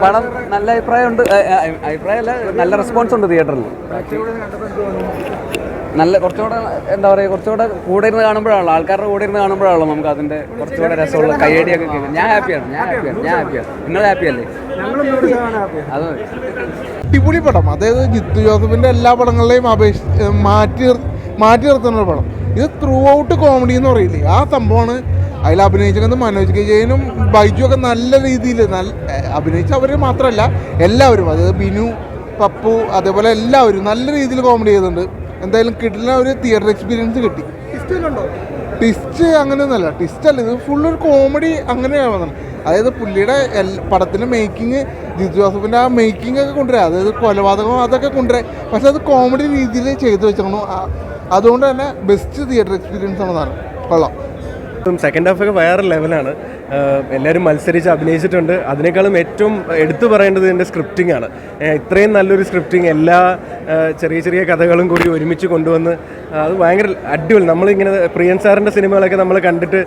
പടം നല്ല അഭിപ്രായമുണ്ട്. അഭിപ്രായമല്ല നല്ല റെസ്പോൺസ് ഉണ്ട് തിയേറ്ററിൽ നല്ല കുറച്ചുകൂടെ എന്താ പറയുക കുറച്ചുകൂടെ കൂടെ ഇരുന്ന് കാണുമ്പോഴാണല്ലോ ആൾക്കാരുടെ കൂടെ ഇരുന്ന് കാണുമ്പോഴാണല്ലോ നമുക്ക് അതിന്റെ കുറച്ചുകൂടെ രസമുള്ള കയ്യടിയൊക്കെ കേൾക്കും ഞാൻ ഹാപ്പിയാണ് ഞാൻ ഹാപ്പിയാണ് ഞാൻ ഹാപ്പിയാണ് നിങ്ങൾ ഹാപ്പിയല്ലേ അത് മതി. അടിപൊളി പടം. അതായത് ജിത്തു ജോസഫിന്റെ എല്ലാ പടങ്ങളിലെയും അപേക്ഷ മാറ്റി മാറ്റി നിർത്തുന്ന ഒരു പടം. ഇത് ത്രൂ ഔട്ട് കോമഡി എന്ന് പറയില്ലേ? ആ സംഭവമാണ് അതിൽ അഭിനയിച്ചിരിക്കുന്നത് മനോജ് കെ ജയനും ബൈജു ഒക്കെ നല്ല രീതിയിൽ നല്ല അഭിനയിച്ച അവർ മാത്രമല്ല എല്ലാവരും അതായത് ബിനു പപ്പു അതേപോലെ എല്ലാവരും നല്ല രീതിയിൽ കോമഡി ചെയ്തിട്ടുണ്ട് എന്തായാലും കിട്ടുന്ന ഒരു തിയേറ്റർ എക്സ്പീരിയൻസ് കിട്ടി. ട്വിസ്റ്റ് അങ്ങനെയൊന്നുമല്ല ട്വിസ്റ്റ് അല്ല ഇത് ഫുൾ ഒരു കോമഡി അങ്ങനെയാണ്. അതായത് പുള്ളിയുടെ എൽ- പടത്തിന്റെ മേക്കിംഗ് ജിത്തു ജോസഫിന്റെ ആ മേക്കിംഗ് ഒക്കെ കൊണ്ടുവരാം. അതായത് കൊലപാതകം അതൊക്കെ കൊണ്ടുവരാം. പക്ഷെ അത് കോമഡി രീതിയിൽ ചെയ്തു വെച്ചിരുന്നു അതുകൊണ്ട് തന്നെ ബെസ്റ്റ് തിയേറ്റർ എക്സ്പീരിയൻസ് ആണെന്നാണ് കൊള്ളാം. സെക്കൻഡ് ഹാഫ് ഒക്കെ വേറെ ലെവലാണ് എല്ലാവരും മത്സരിച്ച് അഭിനയിച്ചിട്ടുണ്ട്. അതിനേക്കാളും ഏറ്റവും എടുത്തു പറയേണ്ടത് എന്റെ സ്ക്രിപ്റ്റിംഗ് ആണ്. ഇത്രയും നല്ലൊരു സ്ക്രിപ്റ്റിംഗ് എല്ലാ ചെറിയ ചെറിയ കഥകളും കൂടി ഒരുമിച്ച് കൊണ്ടുവന്ന് അത് ഭയങ്കര അടിപൊളി. നമ്മളിങ്ങനെ പ്രിയൻ സാറിന്റെ സിനിമകളൊക്കെ നമ്മൾ കണ്ടിട്ട്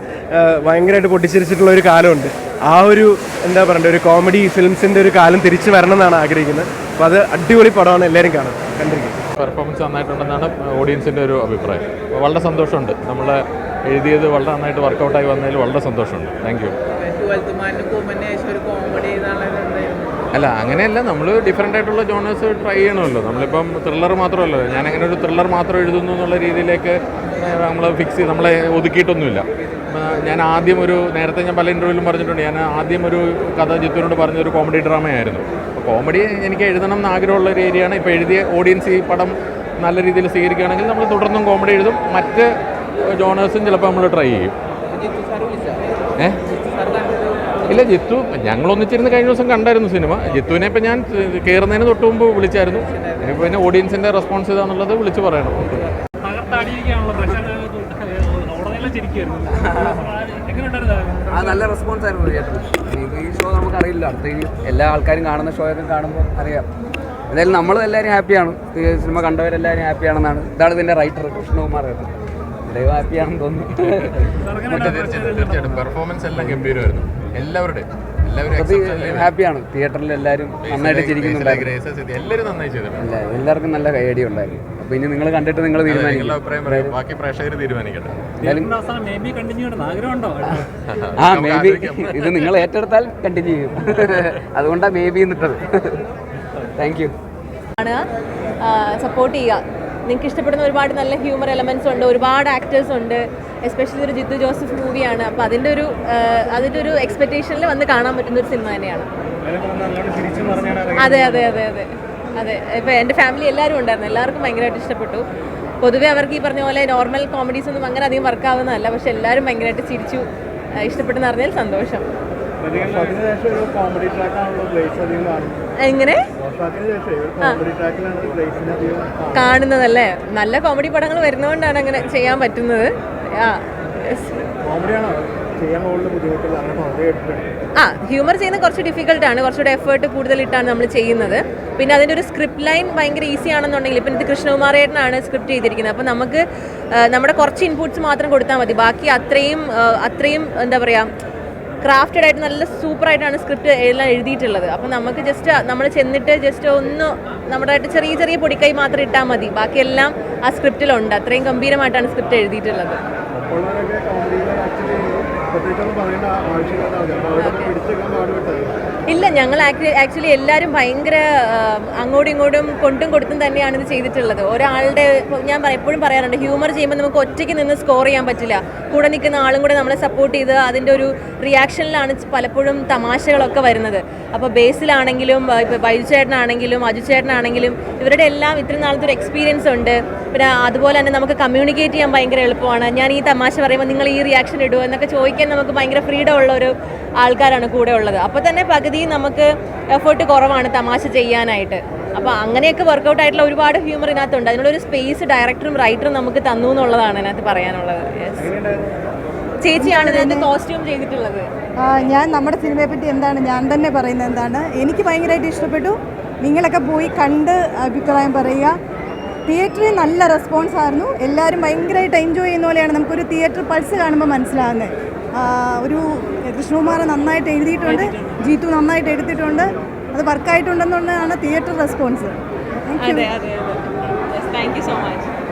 ഭയങ്കരമായിട്ട് പൊട്ടിച്ചിരിച്ചിട്ടുള്ള ഒരു കാലമുണ്ട്. ആ ഒരു എന്താ പറയണ്ടേ ഒരു കോമഡി ഫിലിംസിന്റെ ഒരു കാലം തിരിച്ചു വരണം എന്നാണ് ആഗ്രഹിക്കുന്നത്. അപ്പോൾ അത് അടിപൊളി പടമാണ് എല്ലാവരും കാണുന്നത്. കണ്ടിരിക്കും. പെർഫോമൻസ് നന്നായിട്ടുണ്ടെന്നാണ് ഓഡിയൻസിന്റെ ഒരു അഭിപ്രായം. വളരെ സന്തോഷമുണ്ട്. നമ്മൾ എഴുതിയത് വളരെ നന്നായിട്ട് വർക്കൗട്ടായി വന്നതിൽ വളരെ സന്തോഷമുണ്ട്. താങ്ക് യു അല്ല അങ്ങനെയല്ല. നമ്മൾ ഡിഫറെന്റ് ആയിട്ടുള്ള ജോണേഴ്സ് ട്രൈ ചെയ്യണമല്ലോ. നമ്മളിപ്പം ത്രില്ലർ മാത്രമല്ലോ. ഞാൻ അങ്ങനെ ഒരു ത്രില്ലർ മാത്രം എഴുതുന്നു എന്നുള്ള രീതിയിലേക്ക് നമ്മൾ ഫിക്സ് ചെയ്ത് നമ്മളെ ഒതുക്കിയിട്ടൊന്നുമില്ല. ഞാൻ ആദ്യം ഒരു നേരത്തെ ഞാൻ പല ഇന്റർവ്യൂലും പറഞ്ഞിട്ടുണ്ട്. ഞാൻ ആദ്യം ഒരു കഥ ജിത്തുവിനോട് പറഞ്ഞൊരു കോമഡി ഡ്രാമയായിരുന്നു കോമഡി എനിക്ക് എഴുതണം എന്ന് ആഗ്രഹമുള്ള ഒരു ഏരിയയാണ്. ഇപ്പോൾ എഴുതിയ ഓഡിയൻസ് ഈ പടം നല്ല രീതിയിൽ സ്വീകരിക്കുകയാണെങ്കിൽ നമ്മൾ തുടർന്നും കോമഡി എഴുതും. മറ്റ് ജോണേഴ്സും ചിലപ്പോൾ നമ്മൾ ട്രൈ ചെയ്യും. ഇല്ല ജിത്തു ഞങ്ങളൊന്നിച്ചിരുന്ന് കഴിഞ്ഞ ദിവസം കണ്ടായിരുന്നു സിനിമ. ജിത്തുവിനെ ഇപ്പം ഞാൻ കയറുന്നതിന് തൊട്ട് മുമ്പ് വിളിച്ചായിരുന്നു. ഇപ്പോൾ പിന്നെ ഓഡിയൻസിന്റെ റെസ്പോൺസ് ഇതാണെന്നുള്ളത് വിളിച്ച് പറയണം. ആ നല്ല റെസ്പോൺസ് ആയിരുന്നു തിയേറ്ററിൽ ഈ ഷോ നമുക്കറിയില്ല. അടുത്ത ഈ എല്ലാ ആൾക്കാരും കാണുന്ന ഷോ ഒക്കെ കാണുമ്പോൾ അറിയാം. എന്തായാലും നമ്മൾ എല്ലാവരും ഹാപ്പിയാണ് ഈ സിനിമ കണ്ടവരെല്ലാവരും ഹാപ്പിയാണെന്നാണ് ഇതാണ് ഇതിന്റെ റൈറ്റർ കൃഷ്ണകുമാർ ദൈവം ഹാപ്പിയാണെന്ന് തോന്നുന്നു. തീർച്ചയായിട്ടും തീർച്ചയായിട്ടും. പെർഫോമൻസ് എല്ലാം ഗംഭീരമായിരുന്നു. എല്ലാവരുടെയും. എല്ലാവരും ഹാപ്പിയാണ്. തിയേറ്ററിൽ എല്ലാവരും നന്നായിട്ട് ചിരിക്കുന്നുണ്ടായിരുന്നു. എല്ലാവരും നന്നായി ചെയ്തിട്ടുണ്ട്. എല്ലാവർക്കും നല്ല ഐഡിയ ഉണ്ടായിരുന്നു. അപ്പൊ ഇനി നിങ്ങൾ കണ്ടിട്ട് നിങ്ങൾ തീരുമാനിക്കും. ആ മേ ബി ഇത് നിങ്ങൾ ഏറ്റെടുത്താൽ കണ്ടിന്യൂ ചെയ്യും. അതുകൊണ്ടാണ് മേ ബി എന്നിട്ടത് താങ്ക് യു സപ്പോർട്ട് ചെയ്യുക. നിങ്ങൾക്ക് ഇഷ്ടപ്പെടുന്ന ഒരുപാട് നല്ല ഹ്യൂമർ എലമെന്റ്സ് ഉണ്ട് ഒരുപാട് ആക്ടേഴ്സ് ഉണ്ട്. എസ്പെഷ്യലി ഒരു ജിത്തു ജോസഫ് മൂവിയാണ് അപ്പോൾ അതിന്റെ ഒരു അതിന്റെ ഒരു എക്സ്പെക്റ്റേഷനിൽ വന്ന് കാണാൻ പറ്റുന്ന ഒരു സിനിമ തന്നെയാണ്. അതെ അതെ അതെ അതെ. അതെ. ഇപ്പോൾ എന്റെ ഫാമിലി എല്ലാവരും ഉണ്ടായിരുന്നു. എല്ലാവർക്കും ഭയങ്കരമായിട്ട് ഇഷ്ടപ്പെട്ടു. പൊതുവേ അവർക്ക് ഈ പറഞ്ഞ പോലെ നോർമൽ കോമഡീസ് ഒന്നും അങ്ങനെ അധികം വർക്ക് ആവുന്നതല്ല. പക്ഷെ എല്ലാവരും ഭയങ്കരമായിട്ട് ചിരിച്ചു ഇഷ്ടപ്പെട്ടെന്ന് അറിഞ്ഞാൽ സന്തോഷം. എങ്ങനെ? കാണുന്നതല്ലേ? നല്ല കോമഡി പടങ്ങൾ വരുന്നതുകൊണ്ടാണ് അങ്ങനെ ചെയ്യാൻ പറ്റുന്നത്. ആ. ഹ്യൂമർ ചെയ്യുന്നത് കുറച്ച് ഡിഫിക്കൽട്ട് ആണ്. കുറച്ചുകൂടെ എഫേർട്ട് കൂടുതലിട്ടാണ് നമ്മൾ ചെയ്യുന്നത്. പിന്നെ അതിന്റെ ഒരു സ്ക്രിപ്റ്റ് ലൈൻ ഭയങ്കര ഈസി ആണെന്നുണ്ടെങ്കിൽ ഇപ്പം ഇത് കൃഷ്ണകുമാരേട്ടനാണ് സ്ക്രിപ്റ്റ് ചെയ്തിരിക്കുന്നത്. അപ്പോൾ നമുക്ക് നമ്മുടെ കുറച്ച് ഇൻപുട്സ് മാത്രം കൊടുത്താൽ മതി. ബാക്കി അത്രയും അത്രയും എന്താ പറയുക ക്രാഫ്റ്റഡ് ആയിട്ട് നല്ല സൂപ്പറായിട്ടാണ് സ്ക്രിപ്റ്റ് എല്ലാം എഴുതിയിട്ടുള്ളത്. അപ്പം നമുക്ക് ജസ്റ്റ് നമ്മൾ ചെന്നിട്ട് ജസ്റ്റ് ഒന്ന് നമ്മുടെ ആയിട്ട് ചെറിയ ചെറിയ പൊടിക്കൈ മാത്രം ഇട്ടാൽ മതി. ബാക്കിയെല്ലാം ആ സ്ക്രിപ്റ്റിലുണ്ട് അത്രയും ഗംഭീരമായിട്ടാണ് സ്ക്രിപ്റ്റ് എഴുതിയിട്ടുള്ളത്. കൊള്ളാനൊക്കെ കമ്പനികളാണ് ആക്ച്വലി ഇല്ല ഞങ്ങൾ ആക്ച്വലി എല്ലാവരും ഭയങ്കര അങ്ങോട്ടും ഇങ്ങോട്ടും കൊണ്ടും കൊടുത്തും തന്നെയാണ് ഇത് ചെയ്തിട്ടുള്ളത്. ഒരാളുടെ ഞാൻ എപ്പോഴും പറയാറുണ്ട് ഹ്യൂമർ ചെയ്യുമ്പോൾ നമുക്ക് ഒറ്റയ്ക്ക് നിന്ന് സ്കോർ ചെയ്യാൻ പറ്റില്ല. കൂടെ നിൽക്കുന്ന ആളും കൂടെ നമ്മളെ സപ്പോർട്ട് ചെയ്ത് അതിന്റെ ഒരു റിയാക്ഷനിലാണ് പലപ്പോഴും തമാശകളൊക്കെ വരുന്നത്. അപ്പോൾ ബേസിലാണെങ്കിലും ഇപ്പോൾ ബൈജു ചേട്ടനാണെങ്കിലും അജു ചേട്ടനാണെങ്കിലും ഇവരുടെ എല്ലാം ഇത്രയും നാളത്തെ ഒരു എക്സ്പീരിയൻസ് ഉണ്ട്. പിന്നെ അതുപോലെ തന്നെ നമുക്ക് കമ്മ്യൂണിക്കേറ്റ് ചെയ്യാൻ ഭയങ്കര എളുപ്പമാണ്. ഞാൻ ഈ തമാശ പറയുമ്പോൾ നിങ്ങൾ ഈ റിയാക്ഷൻ ഇടുമോ എന്നൊക്കെ ചോദിക്കാൻ നമുക്ക് ഭയങ്കര ഫ്രീഡം ഉള്ള ഒരു ആൾക്കാരാണ് കൂടെ ഉള്ളത്. അപ്പോൾ തന്നെ പകുതി നമുക്ക് എഫേർട്ട് കുറവാണ് തമാശ ചെയ്യാനായിട്ട്. അപ്പോൾ അങ്ങനെയൊക്കെ വർക്കൗട്ട് ആയിട്ടുള്ള ഒരുപാട് ഹ്യൂമർ ഇതിനകത്തുണ്ട്. അതിനുള്ളൊരു സ്പേസ് ഡയറക്ടറും റൈറ്ററും നമുക്ക് തന്നു എന്നുള്ളതാണ് ഇതിനകത്ത് പറയാനുള്ളത്. ചേച്ചിയാണ് ഇതിനകത്ത് കോസ്റ്റ്യൂം ചെയ്തിട്ടുള്ളത്. ഞാൻ നമ്മുടെ സിനിമയെ പറ്റി എന്താണ്? ഞാൻ തന്നെ പറയുന്നത് എന്താണ്? എനിക്ക് ഭയങ്കരമായിട്ട് ഇഷ്ടപ്പെട്ടു. നിങ്ങളൊക്കെ പോയി കണ്ട് അഭിപ്രായം പറയുക. തിയേറ്ററിൽ നല്ല റെസ്പോൺസ് ആയിരുന്നു. എല്ലാവരും ഭയങ്കരമായിട്ട് എൻജോയ് ചെയ്യുന്ന പോലെയാണ്. നമുക്കൊരു തിയേറ്റർ പൾസ് കാണുമ്പോൾ മനസ്സിലാകുന്നത് ഒരു കൃഷ്ണകുമാർ നന്നായിട്ട് എഴുതിയിട്ടുണ്ട് ജീത്തു നന്നായിട്ട് എടുത്തിട്ടുണ്ട് അത് വർക്കായിട്ടുണ്ടെന്നുള്ളതാണ് theatre response thank you so much